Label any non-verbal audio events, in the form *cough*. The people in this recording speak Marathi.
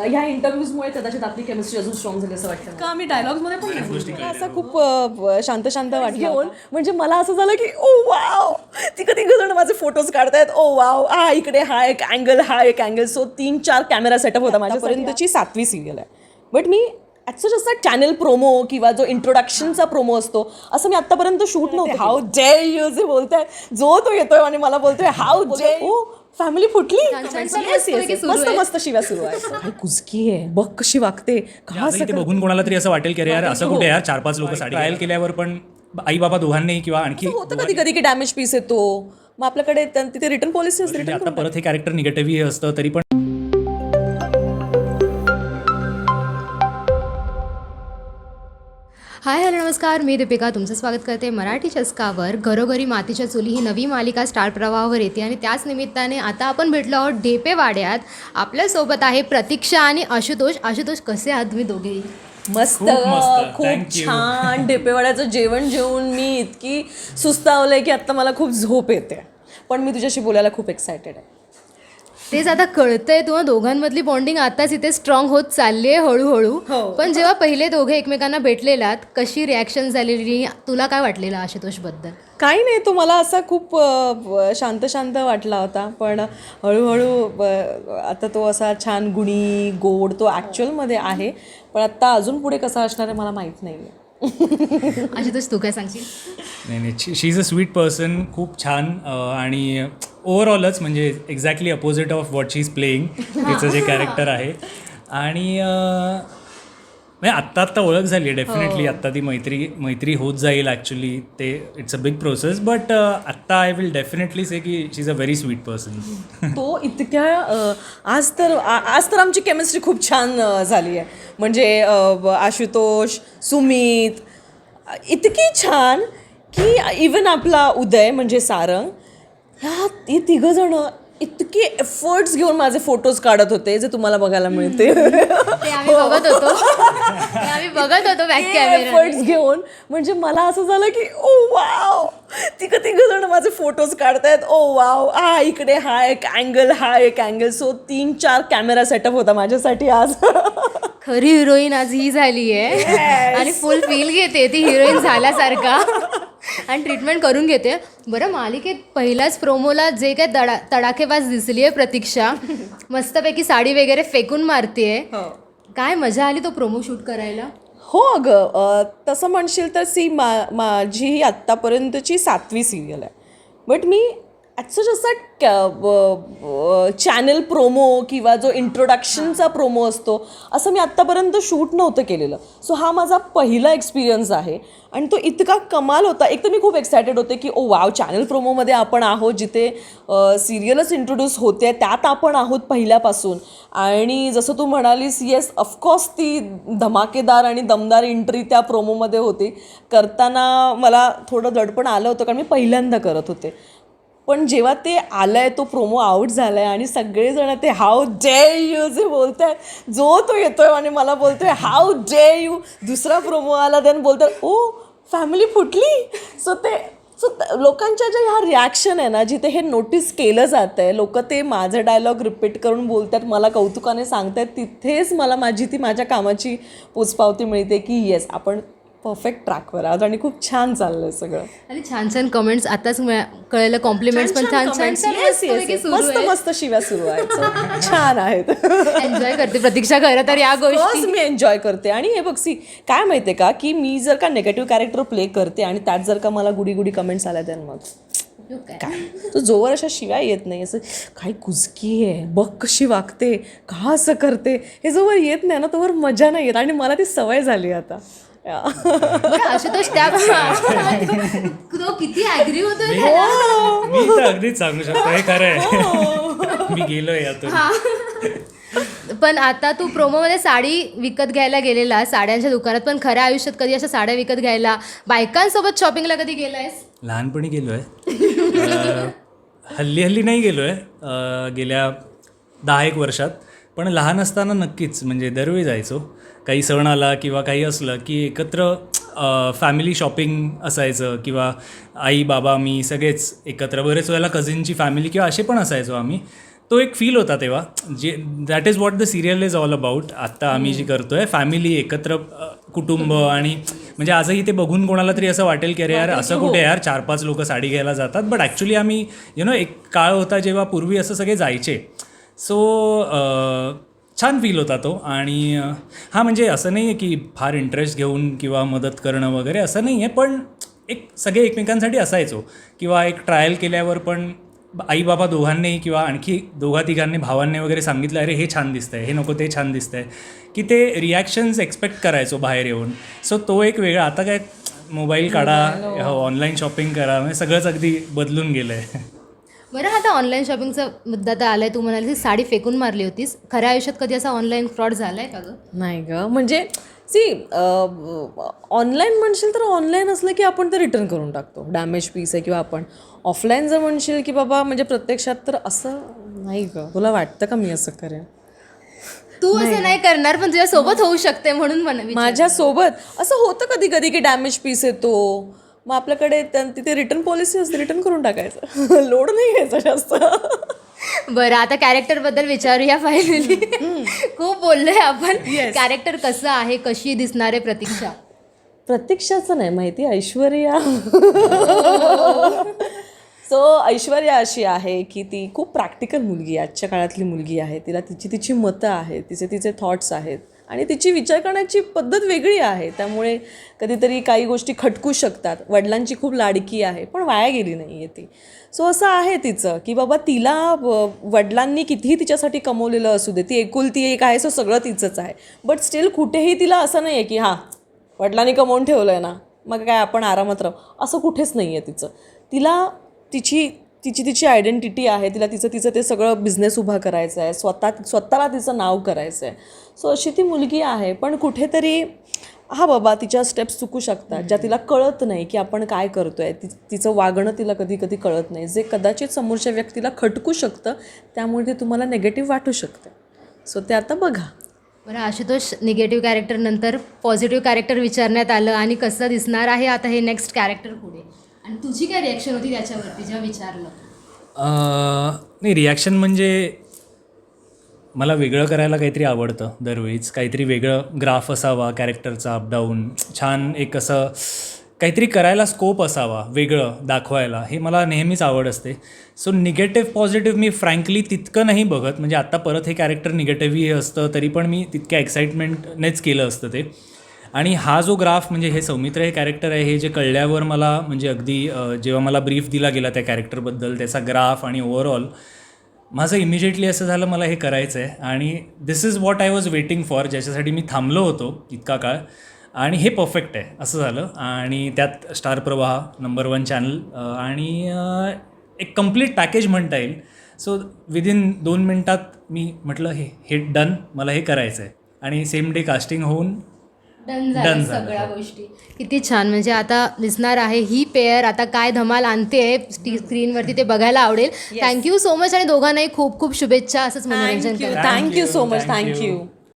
ह्या इंटरव्ह्यूजमुळे कदाचित आपली केमिस्ट्री अजून स्ट्रॉंग झाली असं वाटतं का? आम्ही डायलॉग्समध्ये पण असा खूप शांत शांत वाटलं म्हणजे मला असं झालं की ओ वाव! ती कधी जण माझे फोटोज काढतायत. ओ वाव! हा इकडे हा एक अँगल हा एक अँगल सो तीन चार कॅमेरा सेटअप होता माझ्यापर्यंतची सातवी सिरियल आहे. बट मी ॲक्चं जस्ट चॅनल प्रोमो किंवा जो इंट्रोडक्शनचा प्रोमो असतो असं मी आतापर्यंत शूट नव्हतं हाऊ जे यू जे बोलताय जो तो येतोय आणि मला बोलतोय हाऊ जे ओ फॅमिली फुटली. मस्त मस्त शिव्या सुरू आहे *laughs* कुचकी आहे? बघ कशी वागते. का ते बघून कोणाला तरी असं वाटेल की अरे यार असं कुठे यार? चार पाच लोक साडी ट्रायल केल्यावर पण आई बाबा दोघांनी किंवा आणखी होतं कधी कधी की डॅमेज पीस येतो. मग आपल्याकडे तिथे रिटर्न पॉलिसी असते म्हणजे आता परत हे कॅरेक्टर निगेटिव्ह असतं तरी पण हाय हॅलो नमस्कार. मी दीपिका. तुमचं स्वागत करते मराठी चस्कावर. घरोघरी मातीच्या चुली ही नवी मालिका स्टार प्रवाहावर येते आणि त्याच निमित्ताने आता आपण भेटलो आहोत ढेपे वाड्यात आपल्यासोबत आहे प्रतीक्षा आणि आशुतोष. आशुतोष कसे आहात तुम्ही दोघेही मस्त. खूप. छान. ढेपेवाड्याचं जेवण जेवून मी इतकी सुस्तावलंय की आता मला खूप झोप येते. पण मी तुझ्याशी बोलायला खूप एक्सायटेड आहे. तेच आता कळतंय तुम्हा दोघांमधली बॉन्डिंग आताच इथे स्ट्रॉंग होत चालली आहे हळूहळू. हो. पण जेव्हा पहिले दोघे एकमेकांना भेटलेलात कशी रिॲक्शन झालेली? तुला काय वाटलेलं आशुतोषबद्दल? काही नाही तो मला असा खूप अ, ब- शांत शांत वाटला होता. पण हळूहळू ब- आता तो असा छान गुणी गोड तो ॲक्च्युअलमध्ये आहे. पण आत्ता अजून पुढे कसा असणार आहे मला माहीत नाही आहे आशुतोष तू काय सांगशील? नाही नाही. She is a sweet person खूप छान अं, आणि ओव्हरऑलच म्हणजे exactly opposite of what she is playing तिचं जे कॅरेक्टर आहे. आणि म्हणजे आत्ता आत्ता ओळख झाली आहे डेफिनेटली आत्ता ती मैत्री मैत्री होत जाईल ॲक्च्युली ते it's a big process but आत्ता आय विल डेफिनेटली से की she is a very sweet person तो इतक्या आज तर आज तर आमची केमिस्ट्री खूप छान झाली आहे. म्हणजे आशुतोष सुमित इतकी छान की इवन आपला उदय म्हणजे सारंग ह्या हे तिघं जण इतके एफर्ट्स घेऊन माझे फोटोज काढत होते जे तुम्हाला बघायला मिळते. ते आम्ही बघत होतो. ते आम्ही बघत होतो बॅक कॅमेरा एफर्ट्स घेऊन. म्हणजे मला असं झालं की ओ वाव तिघ तिघ जण माझे फोटोज काढतायत. ओ वाव हा इकडे हा एक अँगल हा एक अँगल सो तीन चार कॅमेरा सेटअप होता माझ्यासाठी आज. खरी हिरोईन आज ही झाली आहे आणि फुल फील घेते ती हिरोईन झाल्यासारखा. आणि ट्रीटमेंट करून घेते. बरं मालिकेत पहिल्याच प्रोमोला जे काय तडा तडाखेबाज दिसली आहे प्रतीक्षा *laughs* मस्तपैकी साडी वगैरे फेकून मारते काय मजा आली तो प्रोमो शूट करायला? हो अगं तसं म्हणशील तर सी मा माझी ही आत्तापर्यंतची सातवी सिरियल आहे. बट मी ॲक्चं जसं चॅनल प्रोमो किंवा जो इंट्रोडक्शनचा प्रोमो असतो असं मी आत्तापर्यंत शूट नव्हतं केलेलं. सो हा माझा पहिला एक्सपिरियन्स आहे. आणि तो इतका कमाल होता. एक तर मी खूप एक्सायटेड होते की ओ वाव चॅनल प्रोमोमध्ये आपण आहोत जिथे सिरियलच इंट्रोड्यूस होते त्यात आपण आहोत पहिल्यापासून. आणि जसं तू म्हणालीस येस ऑफकोर्स ती धमाकेदार आणि दमदार एंट्री त्या प्रोमोमध्ये होती. करताना मला थोडं दडपण आलं होतं कारण मी पहिल्यांदा करत होते. पण जेव्हा ते आलं आहे तो प्रोमो आउट आहे आणि सगळेजण ते हाऊ डे यू जे बोलत आहे जो तो येतो आहे आणि मला बोलतो आहे हाऊ डे यू दुसरा प्रोमो आला देन बोलतात ओ फॅमिली फुटली? सो ते सो लोकांच्या ज्या ह्या रिॲक्शन आहे ना जिथे हे नोटीस केलं जातं आहे लोक ते माझं डायलॉग रिपीट करून बोलतात मला कौतुकाने सांगतात तिथेच मला माझी ती माझ्या कामाची पोचपावती मिळते की येस आपण परफेक्ट ट्रॅकवर आहोत आणि खूप छान चाललंय सगळं. आणि छान छान कमेंट्स आताच कळलं कॉम्प्लिमेंट्स पण छान छान. मस्त मस्त शिव्या सुरू आहेत. *laughs* छान आहेत. एन्जॉय करते प्रतीक्षा खरं तर या गोष्टी. मी एन्जॉय करते. आणि हे बघ सी काय माहितीये का? की मी जर का नेगेटिव्ह कॅरेक्टर प्ले करते आणि त्यात जर का मला गुडी गुडी कमेंट्स आल्या तर मग काय? तो जोवर अशा शिव्या येत नाही. असं काय कुचकी आहे. बघ कशी वागते. का असं करते. हे जोवर येत नाही ना तोवर मजा नाही येत. आणि मला ती सवय झाली आता. *laughs* आशुतोष त्या *laughs* तो किती ऍग्री होतोय मी तर अगदीच सांगू शकतो हे खरं आहे. *laughs* मी गेलोय यातून. पण आता तू प्रोमोमध्ये साडी विकत घ्यायला गेलेला साड्यांच्या दुकानात पण खऱ्या आयुष्यात कधी अशा साड्या विकत घ्यायला बायकांसोबत शॉपिंगला कधी गेलायस? लहानपणी गेलो आहे हल्ली हल्ली नाही गेलो आहे गेल्या दहा एक वर्षात. पण लहान असताना नक्कीच म्हणजे दरवेळी जायचो. काही सण आला किंवा काही असलं की एकत्र फॅमिली शॉपिंग असायचं किंवा आई बाबा मी सगळेच एकत्र. बरेच वेळेला कझिनची फॅमिली किंवा असे पण असायचो आम्ही. तो एक फील होता तेव्हा. जे that is what the serial is all about आत्ता आम्ही जी करतोय फॅमिली एकत्र कुटुंब आणि म्हणजे आजही ते बघून कोणाला तरी असं वाटेल की अरे यार असं कुठे यार चार पाच लोक साडी घ्यायला जातात. बट ॲक्च्युली आम्ही यु नो एक काळ होता जेव्हा पूर्वी असं सगळे जायचे. सो छान फील होता तो. आणि हा म्हणजे असं नाही आहे की फार इंटरेस्ट घेऊन किंवा मदत करणं वगैरे असं नाही आहे पण एक सगळे एकमेकांसाठी असायचो. किंवा एक ट्रायल केल्यावर पण आई बाबा दोघांनीही किंवा आणखी दोघा तिघांनी भावांनी वगैरे सांगितलं अरे हे छान दिसतंय हे नको ते छान दिसतंय. की ते रिॲक्शन्स एक्सपेक्ट करायचो बाहेर येऊन. सो तो एक वेगळा आता काय मोबाईल काढा ऑनलाईन शॉपिंग करा म्हणजे सगळंच अगदी बदलून गेलं आहे बरं आता ऑनलाईन शॉपिंगचा मुद्दा तर आलाय. तू म्हणाली साडी फेकून मारली होतीस. खऱ्या आयुष्यात कधी असा ऑनलाईन फ्रॉड झालाय का गं? नाही ग. म्हणजे सी ऑनलाईन म्हणशील तर ऑनलाईन असलं की आपण ते रिटर्न करून टाकतो. डॅमेज पीस आहे किंवा आपण ऑफलाईन जर म्हणशील की बाबा म्हणजे प्रत्यक्षात तर असं नाही ग. तुला वाटतं का मी असं करेन? तू असं नाही. करणार पण तुझ्या सोबत होऊ शकते म्हणून म्हण. माझ्यासोबत? असं होतं कधी कधी की डॅमेज पीस येतो. मग आपल्याकडे तिथे रिटर्न पॉलिसी असते रिटर्न करून टाकायचं. *laughs* लोड नाही घ्यायचा जास्त. बरं आता कॅरेक्टरबद्दल विचारूया फायनली खूप बोललोय आपण. कॅरेक्टर कसं आहे कशी दिसणार आहे प्रतीक्षा? प्रतीक्षाचं नाही माहिती ऐश्वर्या. सो ऐश्वर्या अशी आहे की ती खूप प्रॅक्टिकल मुलगी आहे. आजच्या काळातली मुलगी आहे. तिला तिची तिची मतं आहेत तिचे तिचे थॉट्स आहेत. आणि तिची विचार करण्याची पद्धत वेगळी आहे. त्यामुळे कधीतरी काही गोष्टी खटकू शकतात. वडिलांची खूप लाडकी आहे पण वाया गेली नाही आहे ती. सो असं आहे तिचं की बाबा तिला वडिलांनी कितीही तिच्यासाठी कमवलेलं असू दे ती एकुलती एक आहे सो सगळं तिचंच आहे. बट स्टील कुठेही तिला असं नाही आहे की हां वडिलांनी कमवून ठेवलं आहे ना मग काय आपण आरामात राहू. असं कुठेच नाही आहे तिचं. तिला तिची तिची तिची आयडेंटिटी आहे तिला तिचं तिचं ते सगळं बिझनेस उभा करायचं आहे स्वतः स्वतःला तिचं नाव करायचं आहे. सो अशी ती मुलगी आहे पण कुठेतरी हा बाबा तिच्या स्टेप्स चुकू शकतात ज्या तिला कळत नाही की आपण काय करतो आहे ति तिचं वागणं तिला कधी कधी कळत नाही. जे कदाचित समोरच्या व्यक्तीला खटकू शकतं त्यामुळे ते तुम्हाला नेगेटिव्ह वाटू शकतं. सो ते आता बघा. बरं आशुतोष निगेटिव्ह कॅरेक्टरनंतर पॉझिटिव्ह कॅरेक्टर विचारण्यात आलं आणि कसं दिसणार आहे आता हे नेक्स्ट कॅरेक्टर पुढे? आणि तुझी काय रिॲक्शन होती त्याच्यावरती जेव्हा विचारलं? नाही रिॲक्शन म्हणजे मला वेगळं करायला काहीतरी आवडतं दरवेळीच. काहीतरी वेगळं ग्राफ असावा कॅरेक्टरचा अपडाऊन छान एक असं काहीतरी करायला स्कोप असावा वेगळं दाखवायला. हे मला नेहमीच आवड असते. सो निगेटिव्ह पॉझिटिव्ह मी फ्रँकली तितकं नाही बघत. म्हणजे आत्ता परत हे कॅरेक्टर निगेटिव्हही असतं तरी पण मी तितक्या एक्साइटमेंटनेच केलं असतं ते. आणि हा जो ग्राफ म्हणजे हे सौमित्र हे कॅरेक्टर आहे हे जे कळल्यावर मला म्हणजे अगदी जेव्हा मला ब्रीफ दिला गेला त्या कॅरेक्टरबद्दल त्याचा ग्राफ आणि ओव्हरऑल माझं इमिजिएटली असं झालं मला हे करायचं आहे आणि this is what I was waiting for ज्याच्यासाठी मी थांबलो होतो इतका काळ. आणि हे परफेक्ट आहे असं झालं. आणि त्यात स्टार प्रवाह नंबर वन चॅनल आणि एक कंप्लीट पॅकेज म्हणता येईल. सो विदिन दोन मिनटात मी म्हटलं हे हे डन मला हे करायचं आहे आणि सेम डे कास्टिंग होऊन डन Done झालं सगळ्या हो. गोष्टी. किती छान म्हणजे आता दिसणार आहे ही पेअर आता काय धमाल आणते स्क्रीनवरती ते बघायला आवडेल. थँक्यू सो मच आणि दोघांनाही खूप खूप शुभेच्छा असंच मनोरंजन करा थँक्यू सो मच थँक्यू